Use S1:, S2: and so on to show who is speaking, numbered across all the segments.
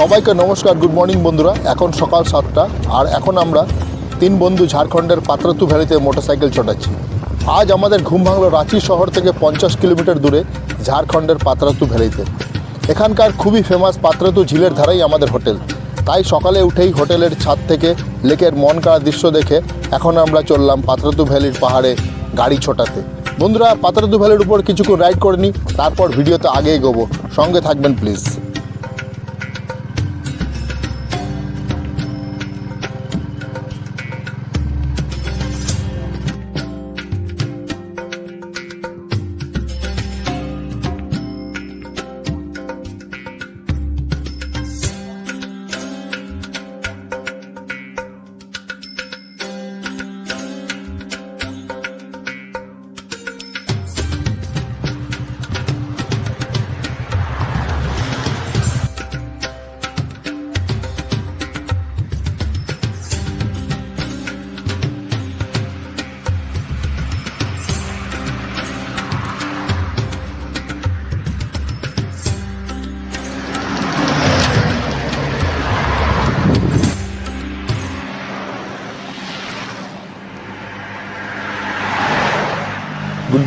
S1: সবাইকে নমস্কার good morning বন্ধুরা। এখন সকাল সাতটা, আর এখন আমরা তিন বন্ধু ঝাড়খণ্ডের পাত্রাতু ভ্যালিতে মোটরসাইকেল চটাচ্ছি। আজ আমাদের ঘুম ভাঙলো রাঁচি শহর থেকে পঞ্চাশ কিলোমিটার দূরে ঝাড়খণ্ডের পাত্রাতু ভ্যালিতে। এখানকার খুবই ফেমাস পাত্রাতু ঝিলের ধারাই আমাদের হোটেল। তাই সকালে উঠেই হোটেলের ছাদ থেকে লেকের মন কাড়া দৃশ্য দেখে এখন আমরা চললাম পাত্রাতু ভ্যালির পাহাড়ে গাড়ি ছোটাতে। বন্ধুরা, পাত্রাতু ভ্যালির উপর কিছুক্ষণ রাইড করে নিই তারপর ভিডিওতে আগে এগোবো। সঙ্গে থাকবেন প্লিজ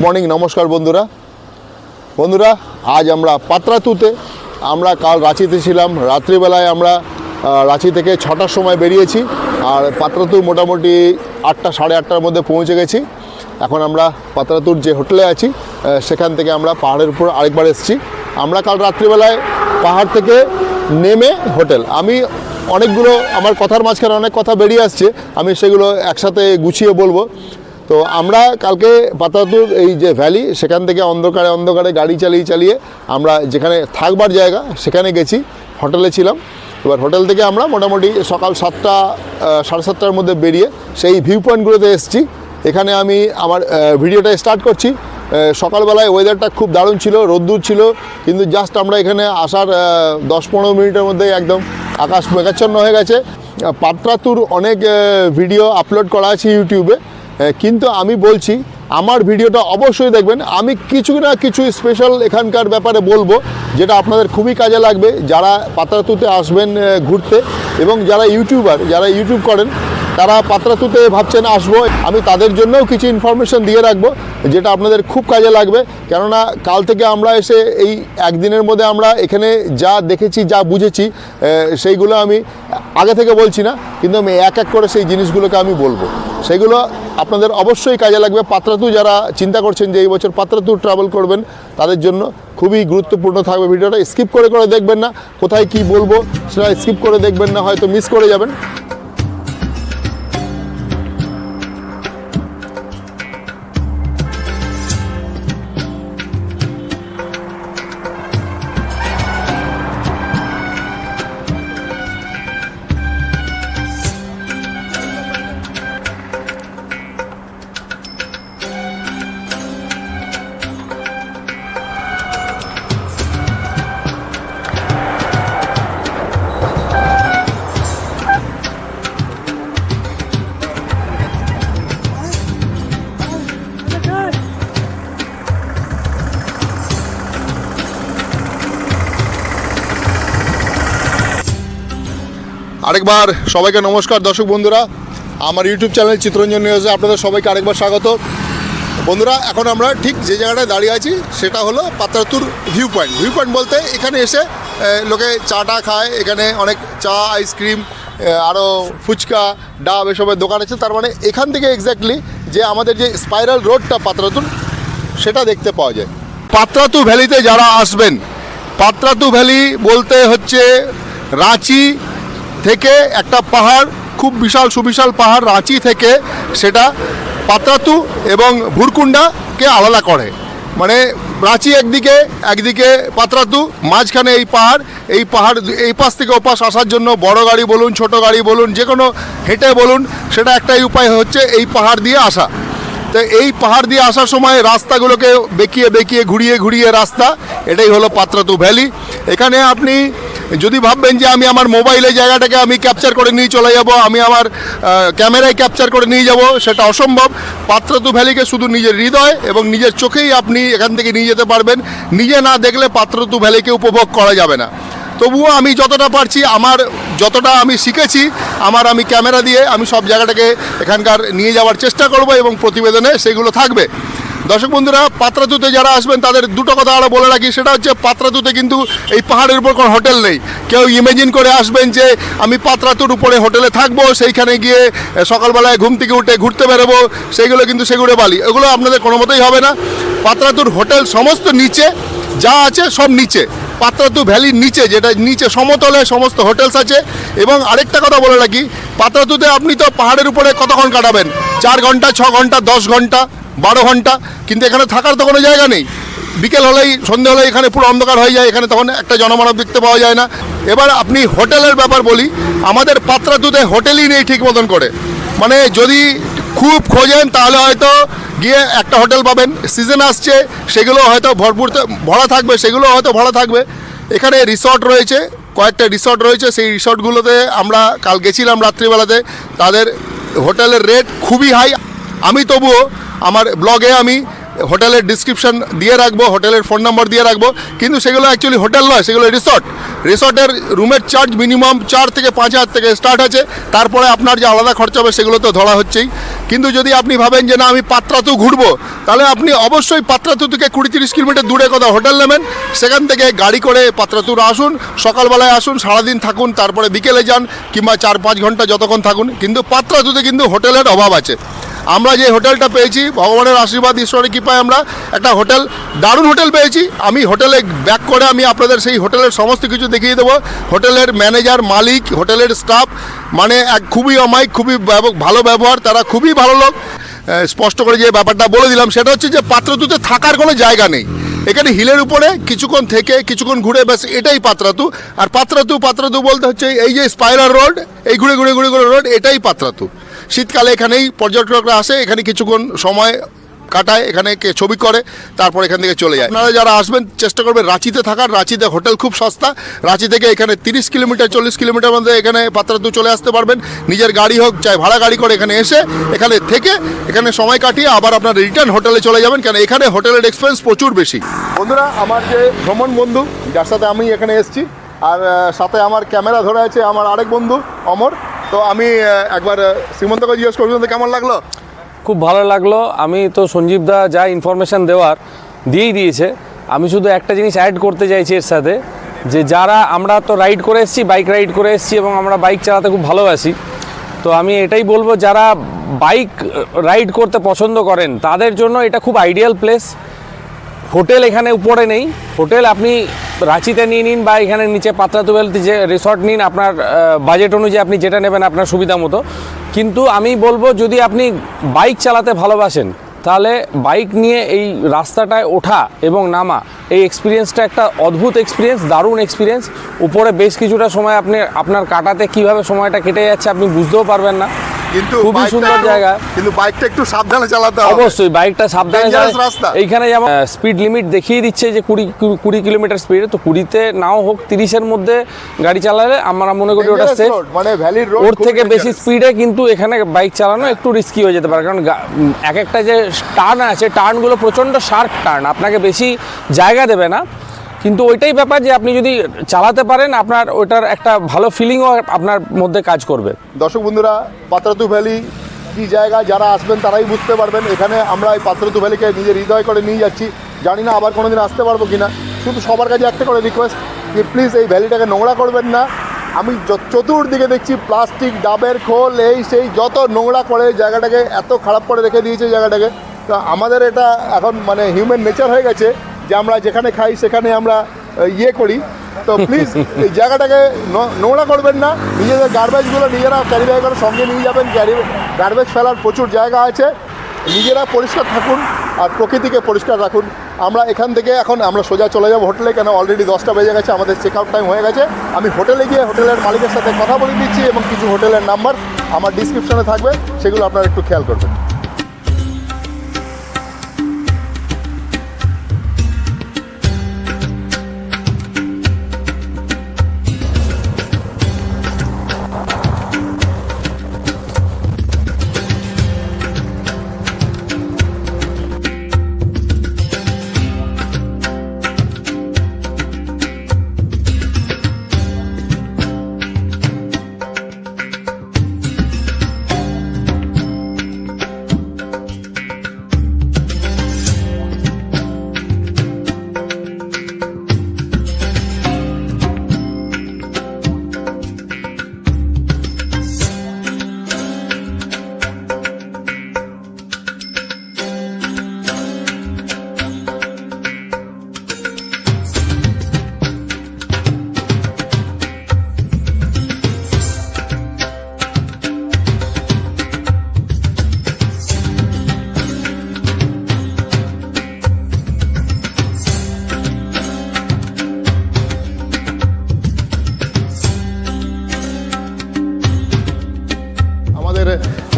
S1: মর্নিং, নমস্কার বন্ধুরা। বন্ধুরা, আজ আমরা পাত্রাতুতে, আমরা কাল রাঁচিতে ছিলাম, রাত্রিবেলায় আমরা রাঁচি থেকে ছটার সময় বেরিয়েছি, আর পাত্রাতু মোটামুটি আটটা, সাড়ে আটটার মধ্যে পৌঁছে গেছি। এখন আমরা পাত্রাতুর যে হোটেলে আছি সেখান থেকে আমরা পাহাড়ের উপর আরেকবার এসেছি। আমরা কাল রাত্রিবেলায় পাহাড় থেকে নেমে হোটেল। আমি অনেকগুলো, আমার কথার মাঝখানে অনেক কথা বেরিয়ে আসছে, আমি সেগুলো একসাথে গুছিয়ে বলব। তো আমরা কালকে পাতাতুর এই যে ভ্যালি সেখান থেকে অন্ধকারে অন্ধকারে গাড়ি চালিয়ে চালিয়ে আমরা যেখানে থাকবার জায়গা, সেখানে গেছি হোটেলে ছিলাম। এবার হোটেল থেকে আমরা মোটামুটি সকাল সাতটা সাড়ে সাতটার মধ্যে বেরিয়ে সেই ভিউ পয়েন্টগুলোতে এসেছি। এখানে আমি আমার ভিডিওটা স্টার্ট করছি। সকালবেলায় ওয়েদারটা খুব দারুণ ছিল, রোদ্দুর ছিল, কিন্তু জাস্ট আমরা এখানে আসার দশ পনেরো মিনিটের মধ্যে একদম আকাশ মেঘাচ্ছন্ন হয়ে গেছে। পাত্রাতুর অনেক ভিডিও আপলোড করা আছে ইউটিউবে কিন্তু আমি বলছি, আমার ভিডিওটা অবশ্যই দেখবেন। আমি কিছু না কিছু স্পেশাল এখানকার ব্যাপারে বলব, যেটা আপনাদের খুবই কাজে লাগবে, যারা পাত্রাতুতে আসবেন ঘুরতে এবং যারা ইউটিউবার যারা ইউটিউব করেন, তারা পাত্রাতুতে ভাবছেন আসব। আমি তাদের জন্যও কিছু ইনফরমেশন দিয়ে রাখব, যেটা আপনাদের খুব কাজে লাগবে। কেননা, কাল থেকে আমরা এসে এই একদিনের মধ্যে আমরা এখানে যা দেখেছি, যা বুঝেছি সেইগুলো আমি আগে থেকে বলছি না, কিন্তু আমি এক এক করে সেই জিনিসগুলোকে আমি বলব। সেগুলো আপনাদের অবশ্যই কাজে লাগবে। পাত্রাতু যারা চিন্তা করছেন যে এই বছর পাত্রাতু ট্রাভেল করবেন, তাদের জন্য খুবই গুরুত্বপূর্ণ থাকবে ভিডিওটা। স্কিপ করে করে দেখবেন না, কোথায় কি বলব সেটা স্কিপ করে দেখবেন না, হয়তো মিস করে যাবেন। আরেকবার সবাইকে নমস্কার, দর্শক বন্ধুরা। আমার ইউটিউব চ্যানেল চিত্রঞ্জন নিউজে আপনাদের সবাইকে আরেকবার স্বাগত। বন্ধুরা, এখন আমরা ঠিক যে জায়গাটায় দাঁড়িয়ে আছি, সেটা হলো পাত্রাতুর ভিউ পয়েন্ট ভিউ পয়েন্ট বলতে এখানে এসে লোকে চাটা খায়, এখানে অনেক চা আইসক্রিম আরও ফুচকা, ডাব এসবের দোকান আছে। তার মানে এখান থেকে এক্স্যাক্টলি যে আমাদের যে স্পাইরাল রোডটা পাত্রাতুর, সেটা দেখতে পাওয়া যায়। পাত্রাতু ভ্যালিতে যারা আসবেন, পাত্রাতু ভ্যালি বলতে হচ্ছে রাঁচি থেকে একটা পাহাড়, খুব বিশাল সুবিশাল পাহাড় রাঁচি থেকে সেটা পাত্রাতু এবং ভুরকুন্ডাকে আলাদা করে। মানে রাঁচি একদিকে একদিকে পাত্রাতু, মাঝখানে এই পাহাড়। এই পাহাড় এই পাশ থেকে ওপাশ আসার জন্য বড় গাড়ি বলুন, ছোট গাড়ি বলুন যে কোনো হেঁটে বলুন, সেটা একটাই উপায় হচ্ছে এই পাহাড় দিয়ে আসা। তো এই পাহাড় দিয়ে আসার সময় রাস্তাগুলোকে বেঁকিয়ে বেঁকিয়ে, ঘুরিয়ে ঘুরিয়ে রাস্তা, এটাই হলো পাত্রাতু ভ্যালি। এখানে আপনি যদি ভাববেন যে আমি আমার মোবাইলে জায়গাটাকে আমি ক্যাপচার করে নিয়ে চলে যাব, আমি আমার ক্যামেরায় ক্যাপচার করে নিয়ে যাব, সেটা অসম্ভব। পাত্রাতু ভ্যালিকে শুধু নিজের হৃদয় এবং নিজের চোখেই আপনি এখান থেকে নিয়ে যেতে পারবেন। নিজে না দেখলে পাত্রাতু ভ্যালিকে উপভোগ করা যাবে না। তবুও আমি যতটা পারছি, আমার যতটা আমি শিখেছি, আমার আমি ক্যামেরা দিয়ে আমি সব জায়গাটাকে এখানকার নিয়ে যাওয়ার চেষ্টা করব এবং প্রতিবেদনে সেগুলো থাকবে। দর্শক বন্ধুরা পাত্রাতুতে যারা আসবেন, তাদের দুটো কথা আরও বলে রাখি। সেটা হচ্ছে পাত্রাতুতে কিন্তু এই পাহাড়ের উপর কোনো হোটেল নেই। কেউ ইমেজিন করে আসবেন যে, আমি পাত্রাতুর উপরে হোটেলে থাকব, সেইখানে গিয়ে সকালবেলায় ঘুম থেকে উঠে ঘুরতে বেরোবো। সেইগুলো কিন্তু সেগুলো বালি। এগুলো আপনাদের কোনো মতেই হবে না। পাত্রাতুর হোটেল সমস্ত নিচে, যা আছে সব নিচে। পাত্রাতু ভ্যালির নিচে, যেটা নিচে সমতলে সমস্ত হোটেলস আছে। এবং আরেকটা কথা বলে রাখি পাত্রাতুতে আপনি তো পাহাড়ের উপরে কতক্ষণ কাটাবেন? চার ঘণ্টা, ছ ঘণ্টা, দশ ঘণ্টা? বারো ঘণ্টা, কিন্তু এখানে থাকার তো কোনো জায়গা নেই। বিকেল হলেই, সন্ধে হলেই এখানে পুরো অন্ধকার হয়ে যায়, এখানে তখন একটা জনমানব দেখতে পাওয়া যায় না। এবার আপনি হোটেলের ব্যাপার বলি, আমাদের পাত্রাতুতে হোটেলই নেই ঠিক মতন করে। মানে যদি খুব খোঁজেন, তাহলে হয়তো গিয়ে একটা হোটেল পাবেন। সিজন আসছে, সেগুলো হয়তো ভরপুর ভরা থাকবে, সেগুলো হয়তো ভরা থাকবে। এখানে রিসর্ট রয়েছে, কয়েকটা রিসর্ট রয়েছে। সেই রিসর্টগুলোতে আমরা কাল গেছিলাম রাত্রিবেলাতে। তাদের হোটেলের রেট খুবই হাই। আমি তবুও আমার ব্লগে আমি হোটেলের ডিসক্রিপশন দিয়ে রাখব, হোটেলের ফোন নাম্বার দিয়ে রাখব। কিন্তু সেগুলো অ্যাকচুয়ালি হোটেল নয়, সেগুলো রিসর্ট রিসর্টের রুমের চার্জ মিনিমাম চার থেকে পাঁচ হাজার থেকে স্টার্ট আছে। তারপরে আপনার যে আলাদা খরচা হবে সেগুলো তো ধরা হচ্ছেই। কিন্তু যদি আপনি ভাবেন যে না, আমি পাত্রাতু ঘুরবো, তাহলে আপনি অবশ্যই পাত্রাতু থেকে কুড়ি তিরিশ কিলোমিটার দূরে কোথাও হোটেল নেবেন। সেখান থেকে গাড়ি করে পাত্রাতুর আসুন, সকালবেলায় আসুন, সারাদিন থাকুন, তারপরে বিকেলে যান, কিংবা চার পাঁচ ঘণ্টা যতক্ষণ থাকুন। কিন্তু পাত্রাতুতে কিন্তু হোটেলের অভাব আছে। আমরা যে হোটেলটা পেয়েছি, ভগবানের আশীর্বাদ, ঈশ্বরের কৃপায় আমরা একটা হোটেল, দারুণ হোটেল পেয়েছি। আমি হোটেলে ব্যাক করে আমি আপনাদের সেই হোটেলের সমস্ত কিছু দেখিয়ে দেবো। হোটেলের ম্যানেজার মালিক, হোটেলের স্টাফ মানে এক খুবই অমায়িক, খুবই ভালো ব্যবহার, তারা খুবই ভালো লোক। স্পষ্ট করে যে ব্যাপারটা বলে দিলাম, সেটা হচ্ছে যে পাত্রতুতে থাকার কোনো জায়গা নেই। এখানে হিলের উপরে কিছুক্ষণ থেকে কিছুক্ষণ ঘুরে ব্যাস এটাই পাত্রাতু। আর পাত্রাতু পাত্রাতু বলতে হচ্ছে এই যে স্পাইরাল রোড এই ঘুরে ঘুরে ঘুরে ঘুরে রোড এটাই পাত্রাতু। শীতকালে এখানেই পর্যটকরা আসে, এখানে কিছুক্ষণ সময় কাটায়, এখানে কে ছবি করে, তারপর এখান থেকে চলে যায়। আপনারা যারা আসবেন, চেষ্টা করবেন রাঁচিতে থাকার। রাঁচিতে হোটেল খুব সস্তা। রাঁচি থেকে এখানে তিরিশ কিলোমিটার, চল্লিশ কিলোমিটার মধ্যে এখানে পাত্রাতু চলে আসতে পারবেন। নিজের গাড়ি হোক, চাই ভাড়া গাড়ি করে এখানে এসে, এখানে থেকে এখানে সময় কাটিয়ে আবার আপনার রিটার্ন হোটেলে চলে যাবেন। কেন এখানে হোটেলের এক্সপেন্স প্রচুর বেশি। বন্ধুরা, আমার যে ভ্রমণ বন্ধু, যার সাথে আমি এখানে এসেছি, আর সাথে আমার ক্যামেরা ধরে আছে আমার আরেক বন্ধু, অমর। তো আমি একবার শ্রীমন্তকে জিজ্ঞেস করবি তো কেমন লাগল?
S2: খুব ভালো লাগল। আমি তো সঞ্জীব দা যা ইনফরমেশান দেওয়ার দিয়েই দিয়েছে। আমি শুধু একটা জিনিস অ্যাড করতে চাইছি এর সাথে, যে যারা আমরা তো রাইড করে এসেছি বাইক রাইড করে এসেছি এবং আমরা বাইক চালাতে খুব ভালোবাসি, তো আমি এটাই বলব, যারা বাইক রাইড করতে পছন্দ করেন, তাদের জন্য এটা খুব আইডিয়াল প্লেস হোটেল এখানে উপরে নেই। হোটেল আপনি রাঁচিতে নিয়ে নিন বা এখানে নিচে পাত্রাতুবেলতে যে রিসর্ট নিন, আপনার বাজেট অনুযায়ী আপনি যেটা নেবেন আপনার সুবিধা মতো। কিন্তু আমি বলব, যদি আপনি বাইক চালাতে ভালোবাসেন, তাহলে বাইক নিয়ে এই রাস্তাটায় ওঠা এবং নামা, এই এক্সপিরিয়েন্সটা একটা অদ্ভুত এক্সপিরিয়েন্স দারুণ এক্সপিরিয়েন্স উপরে বেশ কিছুটা সময় আপনি, আপনার কাটাতে কীভাবে সময়টা কেটে যাচ্ছে আপনি বুঝতেও পারবেন না।
S1: কিন্তু
S2: খুবই সুন্দর জায়গা।
S1: কিন্তু বাইকটা একটু সাবধানে চালাতে হবে।
S2: অবশ্যই বাইকটা সাবধানে
S1: রাস্তা।
S2: এইখানে যেমন স্পিড লিমিট দেখিয়ে দিচ্ছে যে কুড়ি কুড়ি কিলোমিটার স্পিডে তো কুড়িতে নাও হোক তিরিশের মধ্যে গাড়ি চালালে আমরা মনে করি ওটা সেফ
S1: মানে ভ্যালির রোড
S2: ওর থেকে বেশি স্পিডে কিন্তু এখানে বাইক চালানো একটু রিস্কি হয়ে যেতে পারে। কারণ এক একটা যে টার্ন আছে টার্নগুলো প্রচণ্ড শার্প টার্ন আপনাকে বেশি জায়গা দেবে না। কিন্তু ওইটাই ব্যাপার যে আপনি যদি চালাতে পারেন, আপনার ওটার একটা ভালো ফিলিংও আপনার মধ্যে কাজ করবে।
S1: দর্শক বন্ধুরা, পাত্রাতু ভ্যালি, কি জায়গা, যারা আসবেন তারাই বুঝতে পারবেন। এখানে আমরা এই পাত্রাতু ভ্যালিকে নিজের হৃদয় করে নিয়ে যাচ্ছি। জানি না আবার কোনোদিন আসতে পারব কি না শুধু সবার কাছে একটা করে রিকোয়েস্ট যে প্লিজ এই ভ্যালিটাকে নোংরা করবেন না। আমি চতুর্দিকে দেখছি প্লাস্টিক ডাবের খোল, এই সেই যত নোংরা করে জায়গাটাকে, এত খারাপ করে রেখে দিয়েছে জায়গাটাকে। তো আমাদের এটা এখন মানে হিউম্যান নেচার হয়ে গেছে। যে আমরা যেখানে খাই সেখানে আমরা ইয়ে করি। তো প্লিজ এই জায়গাটাকে ন- নোংরা করবেন না। নিজেদের গার্বেজগুলো নিজেরা ক্যারি ব্যাগ করে সঙ্গে নিয়ে যাবেন। ক্যারি গার্বেজ ফেলার প্রচুর জায়গা আছে। নিজেরা পরিষ্কার থাকুন আর প্রকৃতিকে পরিষ্কার রাখুন। আমরা এখান থেকে এখন আমরা সোজা চলে যাব হোটেলে। কেন অলরেডি দশটা বেজে গেছে আমাদের চেক আউট টাইম হয়ে গেছে। আমি হোটেলে গিয়ে হোটেলের মালিকের সাথে কথা বলে দিচ্ছি এবং কিছু হোটেলের নাম্বার আমার ডিসক্রিপশনে থাকবে। সেগুলো আপনারা একটু খেয়াল করবেন।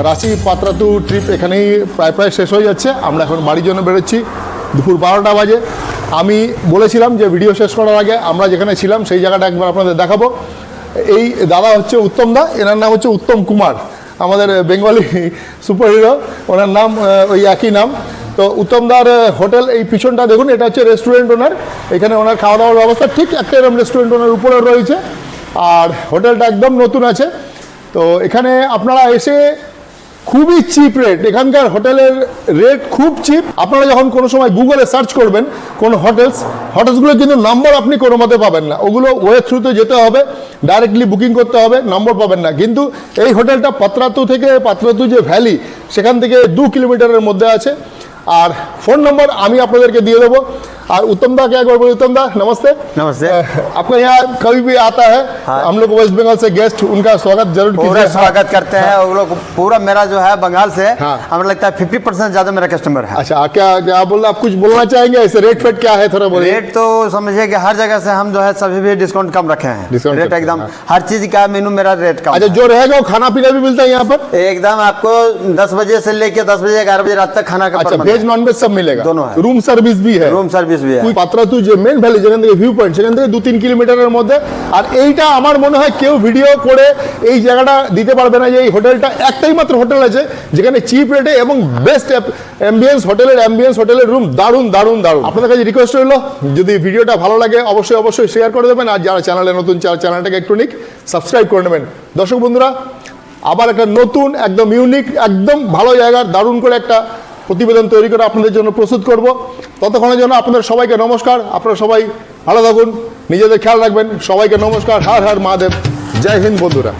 S1: রাঁচি পাত্রাতু ট্রিপ এখানেই প্রায় প্রায় শেষ হয়ে যাচ্ছে। আমরা এখন বাড়ির জন্য বেরোচ্ছি। দুপুর বারোটা বাজে। আমি বলেছিলাম যে ভিডিও শেষ করার আগে আমরা যেখানে ছিলাম সেই জায়গাটা একবার আপনাদের দেখাবো। এই দাদা হচ্ছে উত্তম দা, এনার নাম হচ্ছে উত্তম কুমার। আমাদের বেঙ্গলি সুপার হিরো ওনার নাম ওই একই নাম। তো উত্তমদার হোটেল এই পিছনটা দেখুন, এটা হচ্ছে রেস্টুরেন্ট ওনার এখানে ওনার খাওয়া দাওয়ার ব্যবস্থা ঠিক একটা এরকম রেস্টুরেন্ট ওনার উপরে রয়েছে। আর হোটেলটা একদম নতুন আছে। তো এখানে আপনারা এসে খুবই চিপ রেট এখানকার হোটেলের রেট খুব চিপ আপনারা যখন কোনো সময় গুগলে সার্চ করবেন, কোনো হোটেলস হোটেলসগুলো কিন্তু নাম্বার আপনি কোনো মতে পাবেন না। ওগুলো ওয়ে থ্রুতে যেতে হবে ডাইরেক্টলি বুকিং করতে হবে নম্বর পাবেন না। কিন্তু এই হোটেলটা পাত্রাতু থেকে পাত্রাতু যে ভ্যালি সেখান থেকে দু কিলোমিটারের মধ্যে আছে। আর ফোন নম্বর আমি আপনাদেরকে দিয়ে দেবো। हाँ, और उत्तम दा क्या उत्तम दा नमस्ते।
S3: नमस्ते।
S1: आपका यहाँ कभी भी आता है।
S3: हाँ।
S1: हम लोग वेस्ट बंगाल से गेस्ट उनका स्वागत ज़रूर
S3: पूरा स्वागत करते हैं। हाँ। लोग पूरा मेरा जो है बंगाल से
S1: हाँ।
S3: हमें लगता है फिफ्टी परसेंट ज़्यादा मेरा कस्टमर है।
S1: अच्छा क्या क्या बोल आप कुछ बोलना चाहेंगे? ऐसे रेट फेट क्या है थोड़ा बोलिए।
S3: रेट तो समझिए कि हर जगह से हम जो है सभी भी डिस्काउंट कम रखे हैं। रेट एकदम
S1: हाँ।
S3: हर चीज़ का मेनू मेरा रेट कम
S1: अच्छा जो रहेगा वो खाना पीना भी मिलता है यहाँ पर?
S3: एकदम आपको दस बजे से लेके दस बजे ग्यारह बजे रात तक खाना का वेज
S1: नॉन वेज सब मिलेगा।
S3: दोनों रूम सर्विस भी है।
S1: रूम सर्विस পাত্রাতু যে মেন ভ্যালি যেখান থেকে ভিউ পয়েন্ট সেখান থেকে দু তিন কিলোমিটারের মধ্যে। আর এইটা আমার মনে হয় কেউ ভিডিও করে এই জায়গাটা দিতে পারবে না যে এই হোটেলটা একটাই মাত্র হোটেল আছে, যেখানে চিপ রেটে এবং বেস্ট অ্যাম্বিয়েন্স হোটেলের অ্যাম্বিয়েন্স হোটেলের রুম দারুণ দারুণ দারুণ। আপনাদের কাছে রিকোয়েস্ট রইল, যদি ভিডিওটা ভালো লাগে, অবশ্যই অবশ্যই শেয়ার করে দেবেন। আর যারা চ্যানেলে নতুন চ্যানেলটাকে একটু নিক সাবস্ক্রাইব করে নেবেন। দর্শক বন্ধুরা, আবার একটা নতুন, একদম ইউনিক একদম ভালো জায়গার, দারুণ করে একটা প্রতিবেদন তৈরি করে আপনাদের জন্য প্রস্তুত করব। ততক্ষণের জন্য আপনাদের সবাইকে নমস্কার। আপনারা সবাই ভালো থাকুন, নিজেদের খেয়াল রাখবেন। সবাইকে নমস্কার। হার হার মহাদেব। জয় হিন্দ বন্ধুরা।